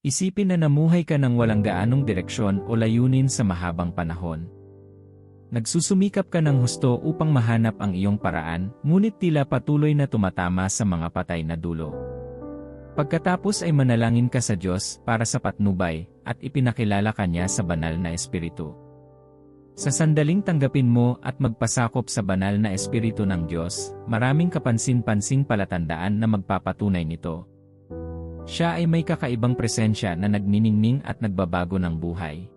Isipin na namuhay ka ng walang gaanong direksyon o layunin sa mahabang panahon. Nagsusumikap ka ng husto upang mahanap ang iyong paraan, ngunit tila patuloy na tumatama sa mga patay na dulo. Pagkatapos ay manalangin ka sa Diyos para sa patnubay, at ipinakilala ka niya sa banal na espiritu. Sa sandaling tanggapin mo at magpasakop sa banal na espiritu ng Diyos, maraming kapansin-pansing palatandaan na magpapatunay nito. Siya ay may kakaibang presensya na nagniningning at nagbabago ng buhay.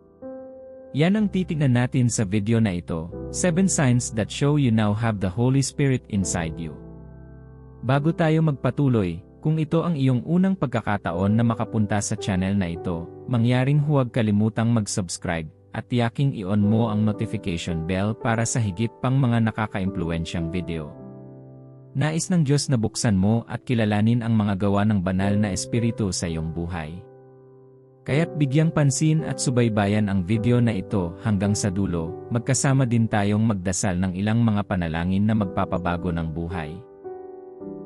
Yan ang titignan natin sa video na ito, 7 signs that show you now have the Holy Spirit inside you. Bago tayo magpatuloy, kung ito ang iyong unang pagkakataon na makapunta sa channel na ito, mangyaring huwag kalimutang mag-subscribe at tiyaking i-on mo ang notification bell para sa higit pang mga nakaka-impluensyang video. Nais ng Diyos na buksan mo at kilalanin ang mga gawa ng banal na espiritu sa iyong buhay. Kaya't bigyang pansin at subaybayan ang video na ito hanggang sa dulo, magkasama din tayong magdasal ng ilang mga panalangin na magpapabago ng buhay.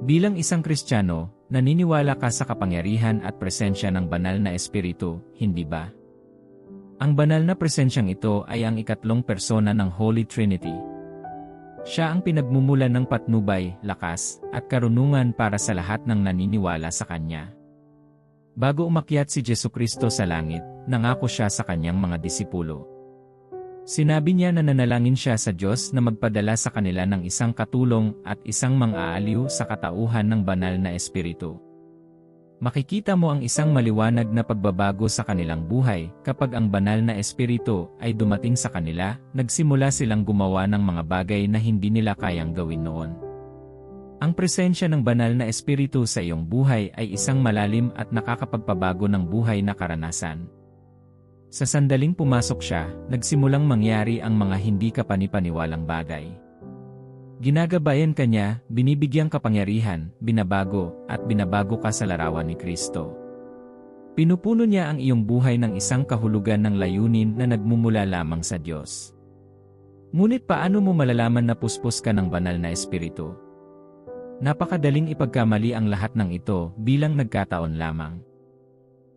Bilang isang Kristiyano, naniniwala ka sa kapangyarihan at presensya ng banal na espiritu, hindi ba? Ang banal na presensyang ito ay ang ikatlong persona ng Holy Trinity. Siya ang pinagmumulan ng patnubay, lakas, at karunungan para sa lahat ng naniniwala sa Kanya. Bago umakyat si Jesu Kristo sa langit, nangako siya sa kanyang mga disipulo. Sinabi niya na nanalangin siya sa Diyos na magpadala sa kanila ng isang katulong at isang mang-aaliw sa katauhan ng banal na espiritu. Makikita mo ang isang maliwanag na pagbabago sa kanilang buhay kapag ang banal na espiritu ay dumating sa kanila, nagsimula silang gumawa ng mga bagay na hindi nila kayang gawin noon. Ang presensya ng banal na espiritu sa iyong buhay ay isang malalim at nakakapagpabago ng buhay na karanasan. Sa sandaling pumasok siya, nagsimulang mangyari ang mga hindi kapanipaniwalang bagay. Ginagabayan ka niya, binibigyang kapangyarihan, binabago, at binabago ka sa larawan ni Kristo. Pinupuno niya ang iyong buhay ng isang kahulugan ng layunin na nagmumula lamang sa Diyos. Ngunit paano mo malalaman na puspos ka ng banal na espiritu? Napakadaling ipagkamali ang lahat ng ito bilang nagkataon lamang.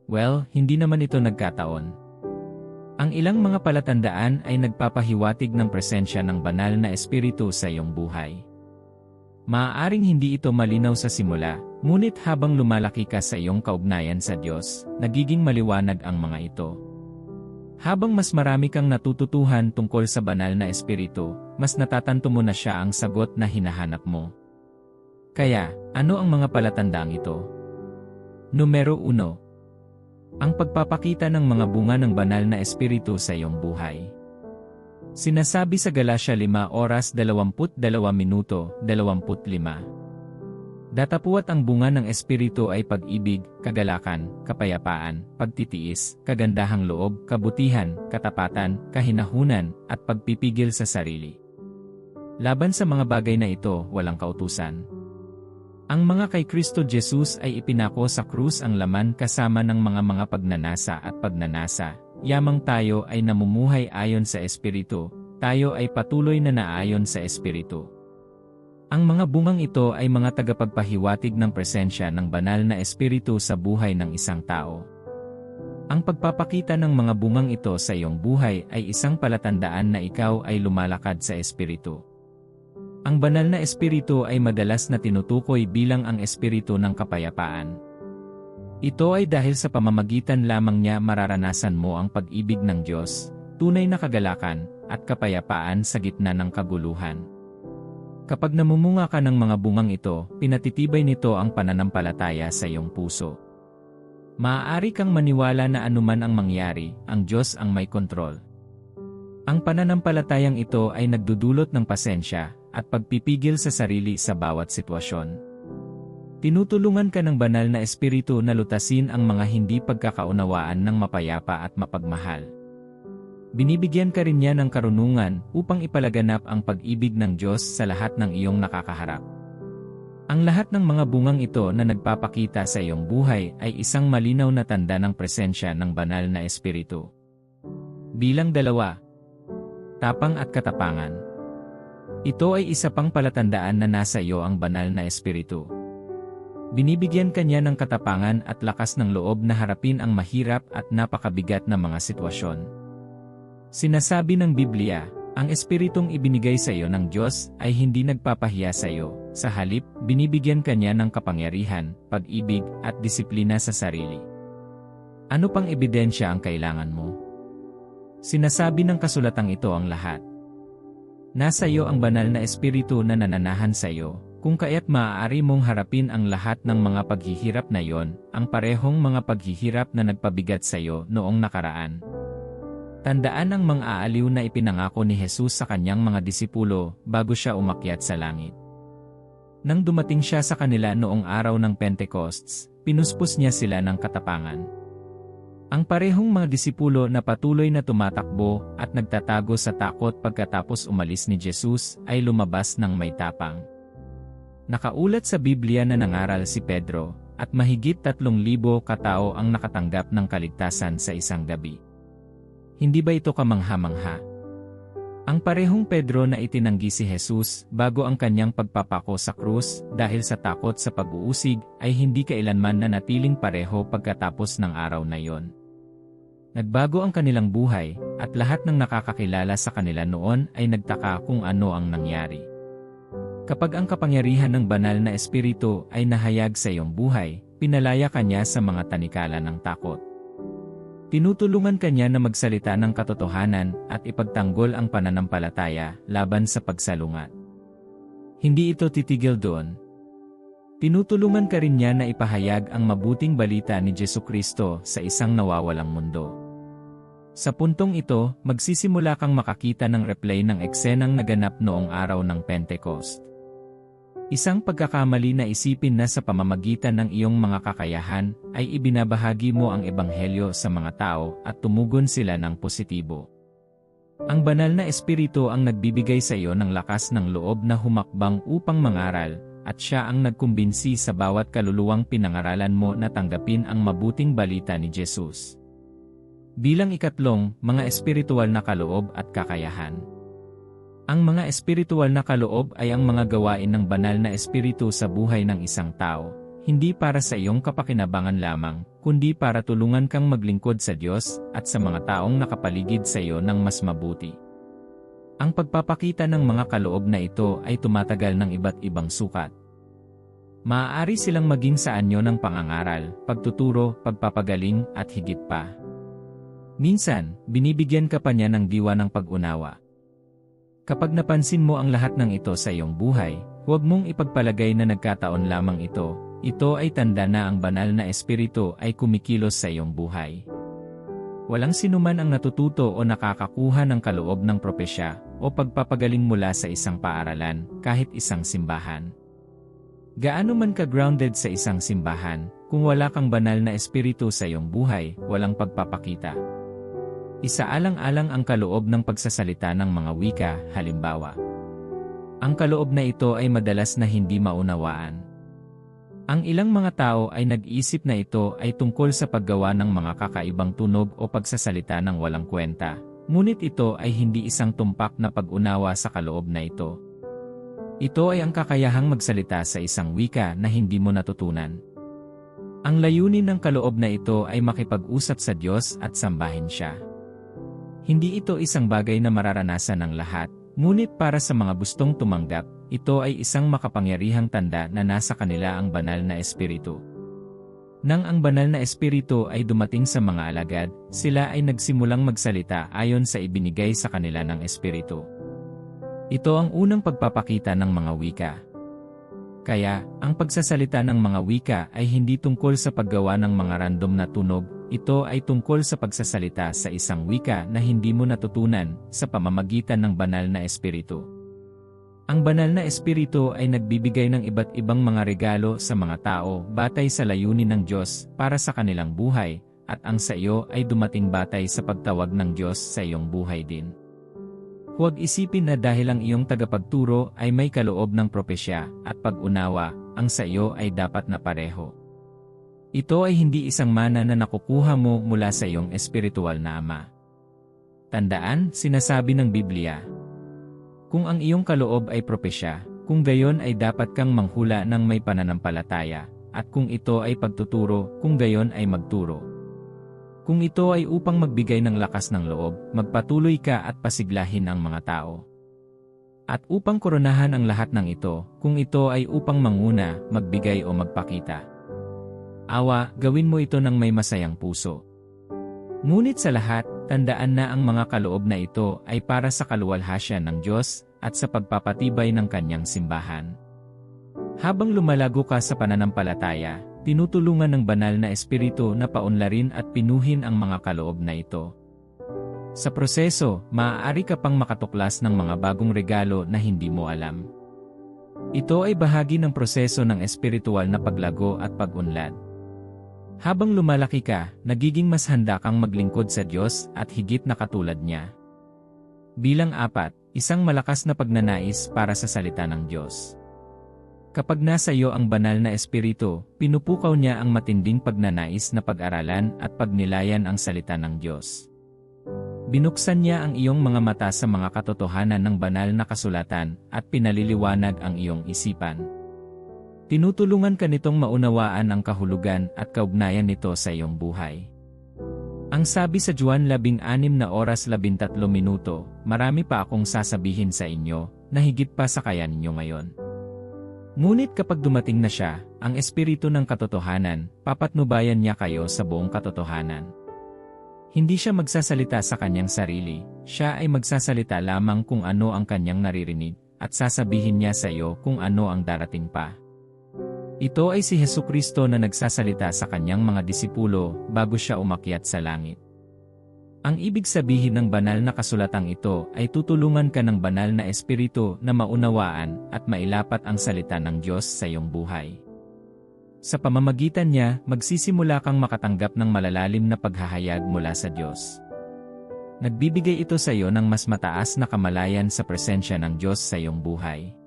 Well, hindi naman ito nagkataon. Ang ilang mga palatandaan ay nagpapahiwatig ng presensya ng banal na espiritu sa iyong buhay. Maaaring hindi ito malinaw sa simula, ngunit habang lumalaki ka sa iyong kaugnayan sa Diyos, nagiging maliwanag ang mga ito. Habang mas marami kang natututuhan tungkol sa banal na espiritu, mas natatanto mo na siya ang sagot na hinahanap mo. Kaya, ano ang mga palatandang ito? Numero 1. Ang pagpapakita ng mga bunga ng banal na espiritu sa iyong buhay. Sinasabi sa Galatia 5 oras 22 minuto 25. Datapuat ang bunga ng espiritu ay pag-ibig, kagalakan, kapayapaan, pagtitiis, kagandahang loob, kabutihan, katapatan, kahinahunan, at pagpipigil sa sarili. Laban sa mga bagay na ito, walang kautusan. Ang mga kay Kristo Jesus ay ipinako sa krus ang laman kasama ng mga mga pagnanasa at pagnanasa. Yamang tayo ay namumuhay ayon sa Espiritu, tayo ay patuloy na naayon sa Espiritu. Ang mga bungang ito ay mga tagapagpahiwatig ng presensya ng banal na Espiritu sa buhay ng isang tao. Ang pagpapakita ng mga bungang ito sa iyong buhay ay isang palatandaan na ikaw ay lumalakad sa Espiritu. Ang banal na espiritu ay madalas na tinutukoy bilang ang espiritu ng kapayapaan. Ito ay dahil sa pamamagitan lamang niya mararanasan mo ang pag-ibig ng Diyos, tunay na kagalakan, at kapayapaan sa gitna ng kaguluhan. Kapag namumunga ka ng mga bungang ito, pinatitibay nito ang pananampalataya sa iyong puso. Maaari kang maniwala na anuman ang mangyari, ang Diyos ang may kontrol. Ang pananampalatayang ito ay nagdudulot ng pasensya, at pagpipigil sa sarili sa bawat sitwasyon. Tinutulungan ka ng banal na espiritu na lutasin ang mga hindi pagkakaunawaan ng mapayapa at mapagmahal. Binibigyan ka rin niya ng karunungan upang ipalaganap ang pag-ibig ng Diyos sa lahat ng iyong nakakaharap. Ang lahat ng mga bungang ito na nagpapakita sa iyong buhay ay isang malinaw na tanda ng presensya ng banal na espiritu. Bilang dalawa, tapang at katapangan. Ito ay isa pang palatandaan na nasa iyo ang banal na espiritu. Binibigyan kanya ng katapangan at lakas ng loob na harapin ang mahirap at napakabigat na mga sitwasyon. Sinasabi ng Biblia, ang espiritong ibinigay sa iyo ng Diyos ay hindi nagpapahiya sa iyo, sa halip, binibigyan kanya ng kapangyarihan, pag-ibig, at disiplina sa sarili. Ano pang ebidensya ang kailangan mo? Sinasabi ng kasulatang ito ang lahat. Nasa iyo ang banal na espiritu na nananahan sa iyo, kung kaya't maaari mong harapin ang lahat ng mga paghihirap na yon, ang parehong mga paghihirap na nagpabigat sa iyo noong nakaraan. Tandaan ang mga aaliw na ipinangako ni Jesus sa kanyang mga disipulo bago siya umakyat sa langit. Nang dumating siya sa kanila noong araw ng Pentecosts, pinuspos niya sila ng katapangan. Ang parehong mga disipulo na patuloy na tumatakbo at nagtatago sa takot pagkatapos umalis ni Jesus ay lumabas ng may tapang. Nakaulat sa Biblia na nangaral si Pedro, at mahigit tatlong libo katao ang nakatanggap ng kaligtasan sa isang gabi. Hindi ba ito kamangha-mangha? Ang parehong Pedro na itinanggi si Jesus bago ang kanyang pagpapako sa krus dahil sa takot sa pag-uusig ay hindi kailanman na natiling pareho pagkatapos ng araw na iyon. Nagbago ang kanilang buhay at lahat ng nakakakilala sa kanila noon ay nagtaka kung ano ang nangyari. Kapag ang kapangyarihan ng banal na espiritu ay nahayag sa iyong buhay, pinalaya ka niya sa mga tanikala ng takot. Tinutulungan kanya na magsalita ng katotohanan at ipagtanggol ang pananampalataya laban sa pagsalungat. Hindi ito titigil doon. Tinutulungan ka rin niya na ipahayag ang mabuting balita ni Jesu Kristo sa isang nawawalang mundo. Sa puntong ito, magsisimula kang makakita ng replay ng eksenang naganap noong araw ng Pentecost. Isang pagkakamali na isipin na sa pamamagitan ng iyong mga kakayahan ay ibinabahagi mo ang ebanghelyo sa mga tao at tumugon sila ng positibo. Ang banal na espiritu ang nagbibigay sa iyo ng lakas ng loob na humakbang upang mangaral, at siya ang nagkumbinsi sa bawat kaluluwang pinangaralan mo na tanggapin ang mabuting balita ni Jesus. Bilang ikatlong, mga espiritual na kaloob at kakayahan. Ang mga espiritual na kaloob ay ang mga gawain ng banal na espiritu sa buhay ng isang tao, hindi para sa iyong kapakinabangan lamang, kundi para tulungan kang maglingkod sa Diyos at sa mga taong nakapaligid sa iyo ng mas mabuti. Ang pagpapakita ng mga kaloob na ito ay tumatagal ng iba't ibang sukat. Maaari silang maging sa anyo ng pangangaral, pagtuturo, pagpapagaling, at higit pa. Minsan, binibigyan ka pa niya ng diwa ng pag-unawa. Kapag napansin mo ang lahat ng ito sa iyong buhay, huwag mong ipagpalagay na nagkataon lamang ito, ito ay tanda na ang banal na espiritu ay kumikilos sa iyong buhay. Walang sinuman ang natututo o nakakakuha ng kaloob ng propesya o pagpapagaling mula sa isang paaralan, kahit isang simbahan. Gaano man ka-grounded sa isang simbahan, kung wala kang banal na espiritu sa iyong buhay, walang pagpapakita. Isaalang-alang ang kaloob ng pagsasalita ng mga wika, halimbawa. Ang kaloob na ito ay madalas na hindi maunawaan. Ang ilang mga tao ay nag-isip na ito ay tungkol sa paggawa ng mga kakaibang tunog o pagsasalita ng walang kwenta, ngunit ito ay hindi isang tumpak na pag-unawa sa kaloob na ito. Ito ay ang kakayahang magsalita sa isang wika na hindi mo natutunan. Ang layunin ng kaloob na ito ay makipag-usap sa Diyos at sambahin siya. Hindi ito isang bagay na mararanasan ng lahat, ngunit para sa mga gustong tumanggap, ito ay isang makapangyarihang tanda na nasa kanila ang banal na espiritu. Nang ang banal na espiritu ay dumating sa mga alagad, sila ay nagsimulang magsalita ayon sa ibinigay sa kanila ng espiritu. Ito ang unang pagpapakita ng mga wika. Kaya, ang pagsasalita ng mga wika ay hindi tungkol sa paggawa ng mga random na tunog, ito ay tungkol sa pagsasalita sa isang wika na hindi mo natutunan sa pamamagitan ng banal na espiritu. Ang banal na espiritu ay nagbibigay ng iba't ibang mga regalo sa mga tao batay sa layunin ng Diyos para sa kanilang buhay, at ang sa iyo ay dumating batay sa pagtawag ng Diyos sa iyong buhay din. Huwag isipin na dahil ang iyong tagapagturo ay may kaloob ng propesya at pag-unawa, ang sa iyo ay dapat na pareho. Ito ay hindi isang mana na nakukuha mo mula sa iyong espiritual na ama. Tandaan, sinasabi ng Biblia. Kung ang iyong kaloob ay propesya, kung gayon ay dapat kang manghula ng may pananampalataya, at kung ito ay pagtuturo, kung gayon ay magturo. Kung ito ay upang magbigay ng lakas ng loob, magpatuloy ka at pasiglahin ang mga tao. At upang koronahan ang lahat ng ito, kung ito ay upang manguna, magbigay o magpakita. Awa, gawin mo ito ng may masayang puso. Ngunit sa lahat, tandaan na ang mga kaloob na ito ay para sa kaluwalhasyan ng Diyos at sa pagpapatibay ng kanyang simbahan. Habang lumalago ka sa pananampalataya, tinutulungan ng banal na espiritu na paunlarin at pinuhin ang mga kaloob na ito. Sa proseso, maaari ka pang makatuklas ng mga bagong regalo na hindi mo alam. Ito ay bahagi ng proseso ng espiritual na paglago at pag-unlad. Habang lumalaki ka, nagiging mas handa kang maglingkod sa Diyos at higit na katulad niya. Bilang apat, isang malakas na pagnanais para sa salita ng Diyos. Kapag nasa iyo ang banal na espiritu, pinupukaw niya ang matinding pagnanais na pag-aralan at pagnilayan ang salita ng Diyos. Binuksan niya ang iyong mga mata sa mga katotohanan ng banal na kasulatan at pinaliliwanag ang iyong isipan. Tinutulungan ka nitong maunawaan ang kahulugan at kaugnayan nito sa iyong buhay. Ang sabi sa Juan 16 na oras 13 minuto, marami pa akong sasabihin sa inyo, na higit pa sa kaya ninyo ngayon. Ngunit kapag dumating na siya, ang espiritu ng katotohanan, papatnubayan niya kayo sa buong katotohanan. Hindi siya magsasalita sa kanyang sarili, siya ay magsasalita lamang kung ano ang kanyang naririnig, at sasabihin niya sa iyo kung ano ang darating pa. Ito ay si Heso Kristo na nagsasalita sa kanyang mga disipulo bago siya umakyat sa langit. Ang ibig sabihin ng banal na kasulatang ito ay tutulungan ka ng banal na espiritu na maunawaan at mailapat ang salita ng Diyos sa iyong buhay. Sa pamamagitan niya, magsisimula kang makatanggap ng malalalim na paghahayag mula sa Diyos. Nagbibigay ito sa iyo ng mas mataas na kamalayan sa presensya ng Diyos sa iyong buhay.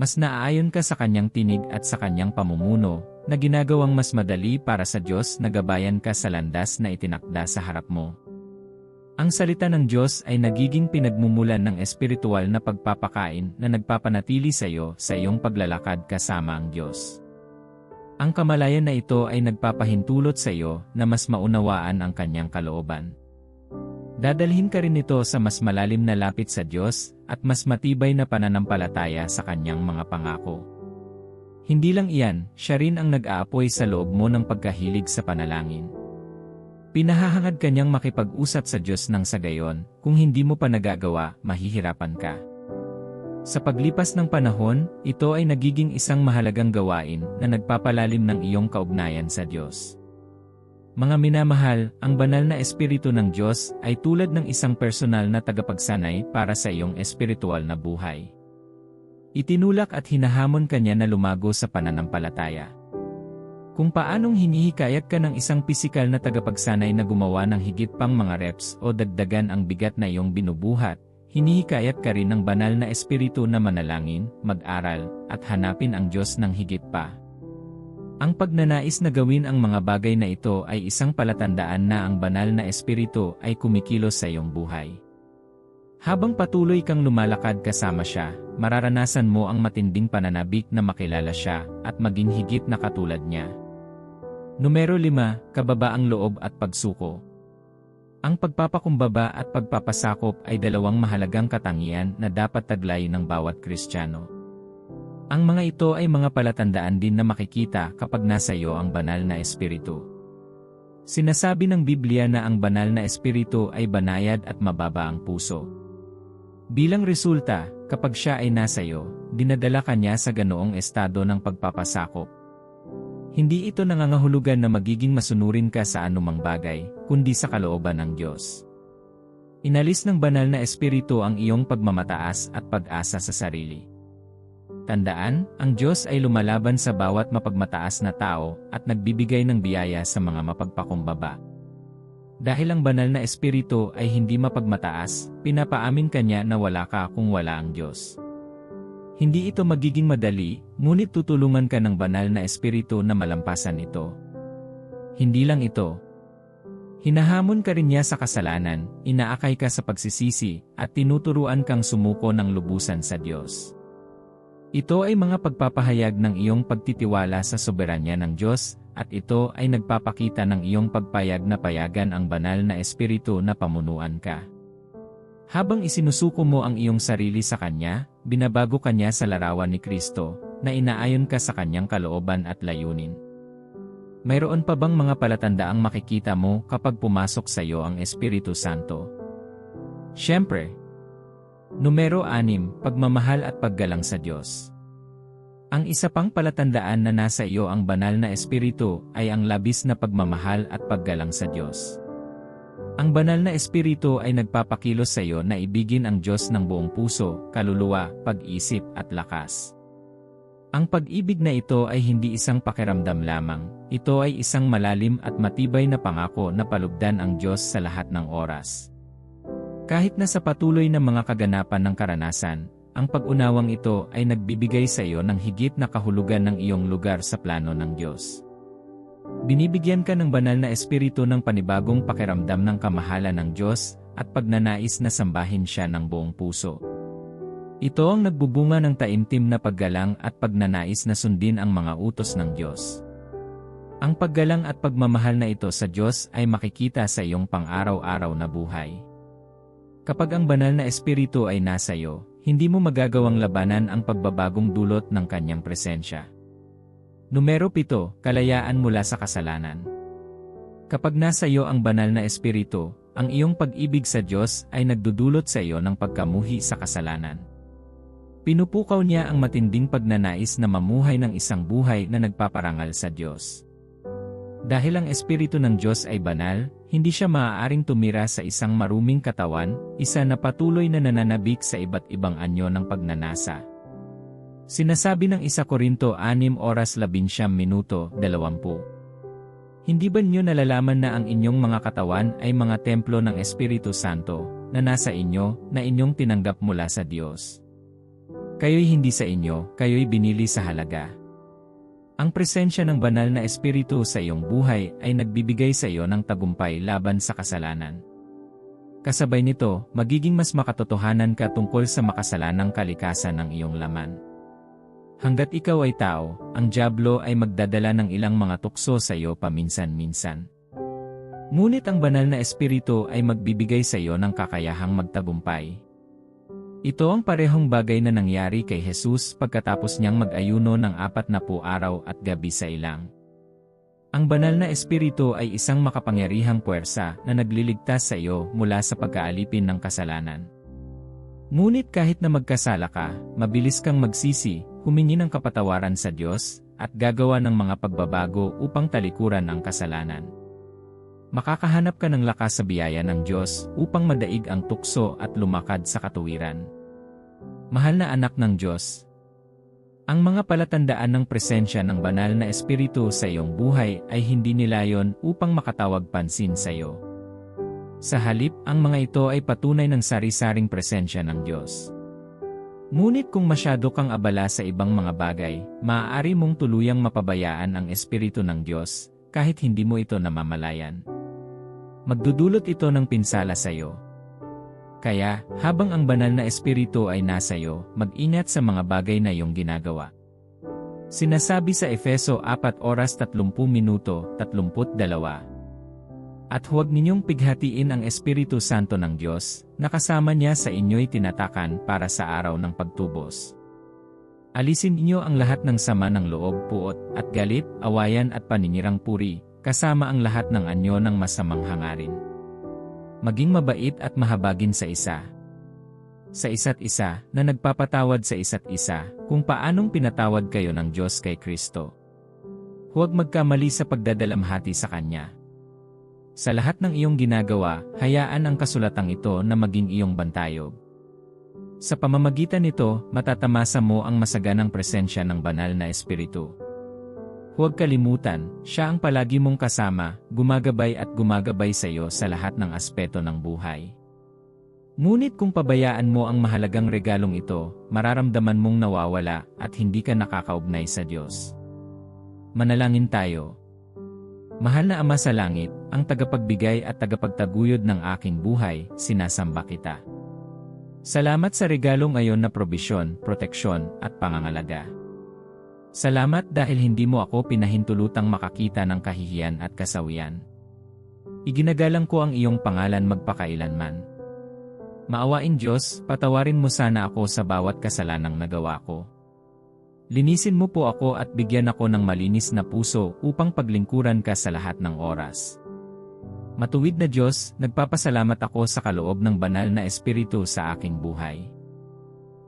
Mas naaayon ka sa kanyang tinig at sa kanyang pamumuno, na ginagawang mas madali para sa Diyos na gabayan ka sa landas na itinakda sa harap mo. Ang salita ng Diyos ay nagiging pinagmumulan ng espiritual na pagpapakain na nagpapanatili sa iyo sa iyong paglalakad kasama ang Diyos. Ang kamalayan na ito ay nagpapahintulot sa iyo na mas maunawaan ang kanyang kalooban. Dadalhin ka rin ito sa mas malalim na lapit sa Diyos at mas matibay na pananampalataya sa kanyang mga pangako. Hindi lang iyan, siya rin ang nag-aapoy sa loob mo ng pagkahilig sa panalangin. Pinahahangad kanyang makipag-usap sa Diyos ng sa gayon, kung hindi mo pa nagagawa, mahihirapan ka. Sa paglipas ng panahon, ito ay nagiging isang mahalagang gawain na nagpapalalim ng iyong kaugnayan sa Diyos. Mga minamahal, ang banal na espiritu ng Diyos ay tulad ng isang personal na tagapagsanay para sa iyong espiritual na buhay. Itinulak at hinahamon kanya na lumago sa pananampalataya. Kung paanong hinihikayat ka ng isang pisikal na tagapagsanay na gumawa ng higit pang mga reps o dagdagan ang bigat na iyong binubuhat, Hinihikayat ka rin ng banal na espiritu na manalangin, mag-aral, at hanapin ang Diyos ng higit pa. Ang pagnanais na gawin ang mga bagay na ito ay isang palatandaan na ang banal na espiritu ay kumikilos sa iyong buhay. Habang patuloy kang lumalakad kasama siya, mararanasan mo ang matinding pananabik na makilala siya at maging higit na katulad niya. Numero 5, kababaang loob at pagsuko. Ang pagpapakumbaba at pagpapasakop ay dalawang mahalagang katangian na dapat taglay ng bawat Kristiyano. Ang mga ito ay mga palatandaan din na makikita kapag nasa iyo ang banal na espiritu. Sinasabi ng Biblia na ang banal na espiritu ay banayad at mababa ang puso. Bilang resulta, kapag siya ay nasa iyo, dinadala ka niya sa ganoong estado ng pagpapasakop hindi ito nangangahulugan na magiging masunurin ka sa anumang bagay, kundi sa kalooban ng Diyos. Inalis ng banal na espiritu ang iyong pagmamataas at pag-asa sa sarili. Tandaan, ang Diyos ay lumalaban sa bawat mapagmataas na tao at nagbibigay ng biyaya sa mga mapagpakumbaba. Dahil ang banal na espiritu ay hindi mapagmataas, pinapaamin kanya na wala ka kung wala ang Diyos. Hindi ito magiging madali, ngunit tutulungan ka ng banal na espiritu na malampasan ito. Hindi lang ito. Hinahamon ka rin niya sa kasalanan, inaakay ka sa pagsisisi, at tinuturuan kang sumuko ng lubusan sa Diyos. Ito ay mga pagpapahayag ng iyong pagtitiwala sa soberanya ng Diyos, at ito ay nagpapakita ng iyong pagpayag na payagan ang banal na espiritu na pamunuan ka. Habang isinusuko mo ang iyong sarili sa Kanya, binabago Kanya sa larawan ni Kristo, na inaayon ka sa Kanyang kalooban at layunin. Mayroon pa bang mga palatandaang makikita mo kapag pumasok sa iyo ang Espiritu Santo? Siyempre. Numero 6, pagmamahal at paggalang sa Diyos. Ang isa pang palatandaan na nasa iyo ang banal na espiritu ay ang labis na pagmamahal at paggalang sa Diyos. Ang banal na espiritu ay nagpapakilos sa iyo na ibigin ang Diyos ng buong puso, kaluluwa, pag-isip at lakas. Ang pag-ibig na ito ay hindi isang pakiramdam lamang, ito ay isang malalim at matibay na pangako na palugdan ang Diyos sa lahat ng oras. Kahit na sa patuloy na mga kaganapan ng karanasan, ang pag-unawang ito ay nagbibigay sa iyo ng higit na kahulugan ng iyong lugar sa plano ng Diyos. Binibigyan ka ng banal na espiritu ng panibagong pakiramdam ng kamahalan ng Diyos at pagnanais na sambahin siya ng buong puso. Ito ang nagbubunga ng taimtim na paggalang at pagnanais na sundin ang mga utos ng Diyos. Ang paggalang at pagmamahal na ito sa Diyos ay makikita sa iyong pang-araw-araw na buhay. Kapag ang banal na espiritu ay nasa iyo, hindi mo magagawang labanan ang pagbabagong dulot ng kanyang presensya. Numero 7, kalayaan mula sa kasalanan. Kapag nasa iyo ang banal na espiritu, ang iyong pag-ibig sa Diyos ay nagdudulot sa iyo ng pagkamuhi sa kasalanan. Pinupukaw niya ang matinding pagnanais na mamuhay ng isang buhay na nagpaparangal sa Diyos. Dahil ang Espiritu ng Diyos ay banal, hindi siya maaaring tumira sa isang maruming katawan, isa na patuloy na nananabik sa iba't ibang anyo ng pagnanasa. Sinasabi ng 1 Korinto 6 oras 11 minuto 20. Hindi ba niyo nalalaman na ang inyong mga katawan ay mga templo ng Espiritu Santo, na nasa inyo, na inyong tinanggap mula sa Diyos? Kayo'y hindi sa inyo, kayo'y binili sa halaga. Ang presensya ng banal na espiritu sa iyong buhay ay nagbibigay sa iyo ng tagumpay laban sa kasalanan. Kasabay nito, magiging mas makatotohanan ka tungkol sa makasalanang kalikasan ng iyong laman. Hanggat ikaw ay tao, ang Diablo ay magdadala ng ilang mga tukso sa iyo paminsan-minsan. Ngunit ang banal na espiritu ay magbibigay sa iyo ng kakayahang magtagumpay. Ito ang parehong bagay na nangyari kay Jesus pagkatapos niyang mag-ayuno ng apat na po araw at gabi sa ilang. Ang banal na espiritu ay isang makapangyarihang puwersa na nagliligtas sa iyo mula sa pagkaalipin ng kasalanan. Ngunit kahit na magkasala ka, mabilis kang magsisi, humingi ng kapatawaran sa Diyos, at gagawa ng mga pagbabago upang talikuran ang kasalanan. Makakahanap ka ng lakas sa biyaya ng Diyos upang madaig ang tukso at lumakad sa katuwiran. Mahal na anak ng Diyos, ang mga palatandaan ng presensya ng banal na espiritu sa iyong buhay ay hindi nilayon upang makatawag pansin sa iyo. Sa halip, ang mga ito ay patunay ng sari-saring presensya ng Diyos. Ngunit kung masyado kang abala sa ibang mga bagay, maaari mong tuluyang mapabayaan ang espiritu ng Diyos, kahit hindi mo ito namamalayan. Magdudulot ito ng pinsala sa iyo. Kaya, habang ang banal na espiritu ay nasa iyo, mag-ingat sa mga bagay na iyong ginagawa. Sinasabi sa Efeso 4 oras 30 minuto 32. At huwag ninyong pighatiin ang Espiritu Santo ng Diyos, na kasama niya sa inyo'y tinatakan para sa araw ng pagtubos. Alisin niyo ang lahat ng sama ng loob, puot, at galit, awayan at paninirang puri, kasama ang lahat ng anyo ng masamang hangarin. Maging mabait at mahabagin sa isa. Sa isa't isa na nagpapatawad sa isa't isa kung paanong pinatawad kayo ng Diyos kay Kristo. Huwag magkamali sa pagdadalamhati sa Kanya. Sa lahat ng iyong ginagawa, hayaan ang kasulatang ito na maging iyong bantayog. Sa pamamagitan nito, matatamasa mo ang masaganang presensya ng banal na espiritu. Huwag kalimutan, siya ang palagi mong kasama, gumagabay at gumagabay sa iyo sa lahat ng aspeto ng buhay. Ngunit kung pabayaan mo ang mahalagang regalong ito, mararamdaman mong nawawala at hindi ka nakakaugnay sa Diyos. Manalangin tayo. Mahal na Ama sa Langit, ang tagapagbigay at tagapagtaguyod ng aking buhay, sinasamba kita. Salamat sa regalo ngayon na probisyon, proteksyon, at pangangalaga. Salamat dahil hindi mo ako pinahintulutang makakita ng kahihiyan at kasawian. Iginagalang ko ang iyong pangalan magpakailanman. Maawain Diyos, patawarin mo sana ako sa bawat kasalanang nagawa ko. Linisin mo po ako at bigyan ako ng malinis na puso upang paglingkuran ka sa lahat ng oras. Matuwid na Diyos, nagpapasalamat ako sa kaloob ng banal na espiritu sa aking buhay.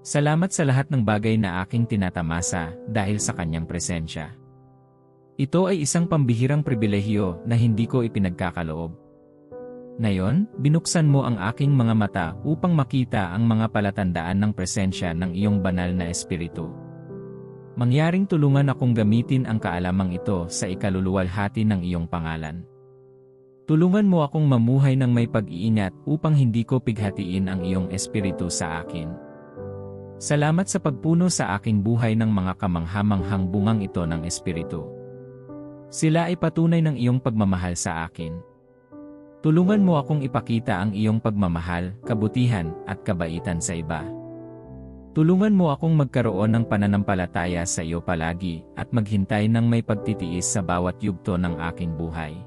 Salamat sa lahat ng bagay na aking tinatamasa dahil sa kanyang presensya. Ito ay isang pambihirang pribilehiyo na hindi ko ipinagkakaloob. Ngayon, binuksan mo ang aking mga mata upang makita ang mga palatandaan ng presensya ng iyong banal na espiritu. Mangyaring tulungan akong gamitin ang kaalamang ito sa ikaluluwalhati ng iyong pangalan. Tulungan mo akong mamuhay ng may pag-iingat upang hindi ko pighatiin ang iyong espiritu sa akin. Salamat sa pagpuno sa aking buhay ng mga kamanghamanghang bungang ito ng espiritu. Sila ay patunay ng iyong pagmamahal sa akin. Tulungan mo akong ipakita ang iyong pagmamahal, kabutihan, at kabaitan sa iba. Tulungan mo akong magkaroon ng pananampalataya sa iyo palagi at maghintay ng may pagtitiis sa bawat yugto ng aking buhay.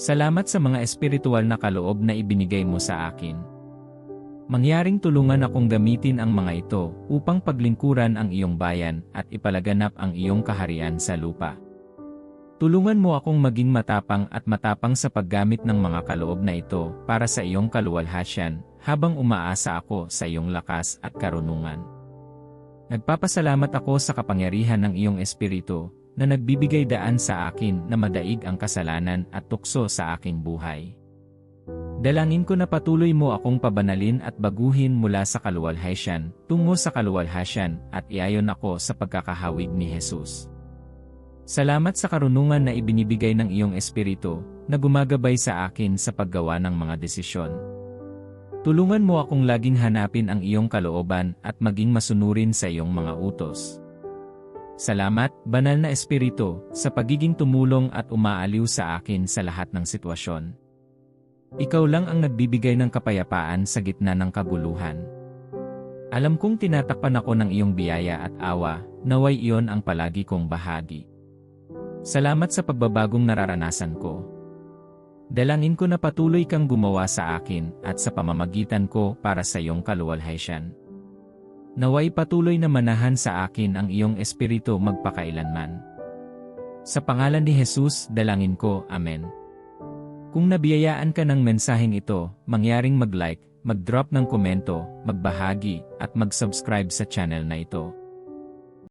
Salamat sa mga espiritual na kaloob na ibinigay mo sa akin. Mangyaring tulungan akong gamitin ang mga ito upang paglingkuran ang iyong bayan at ipalaganap ang iyong kaharian sa lupa. Tulungan mo akong maging matapang at matapang sa paggamit ng mga kaloob na ito para sa iyong kaluwalhasyan habang umaasa ako sa iyong lakas at karunungan. Nagpapasalamat ako sa kapangyarihan ng iyong espiritu na nagbibigay daan sa akin na madaig ang kasalanan at tukso sa aking buhay. Dalangin ko na patuloy mo akong pabanalin at baguhin mula sa kaluwalhasyan tungo sa kaluwalhasyan at iayon ako sa pagkakahawig ni Jesus. Salamat sa karunungan na ibinibigay ng iyong espiritu na gumagabay sa akin sa paggawa ng mga desisyon. Tulungan mo akong laging hanapin ang iyong kalooban at maging masunurin sa iyong mga utos. Salamat, Banal na Espiritu, sa pagiging tumulong at umaaliw sa akin sa lahat ng sitwasyon. Ikaw lang ang nagbibigay ng kapayapaan sa gitna ng kaguluhan. Alam kong tinatakpan ako ng iyong biyaya at awa, naway iyon ang palagi kong bahagi. Salamat sa pagbabagong nararanasan ko. Dalangin ko na patuloy kang gumawa sa akin at sa pamamagitan ko para sa iyong kaluwalhasyan. Naway patuloy na manahan sa akin ang iyong espiritu magpakailanman. Sa pangalan ni Jesus, dalangin ko, Amen. Kung nabiyayaan ka ng mensaheng ito, mangyaring mag-like, mag-drop ng komento, magbahagi, at mag-subscribe sa channel na ito.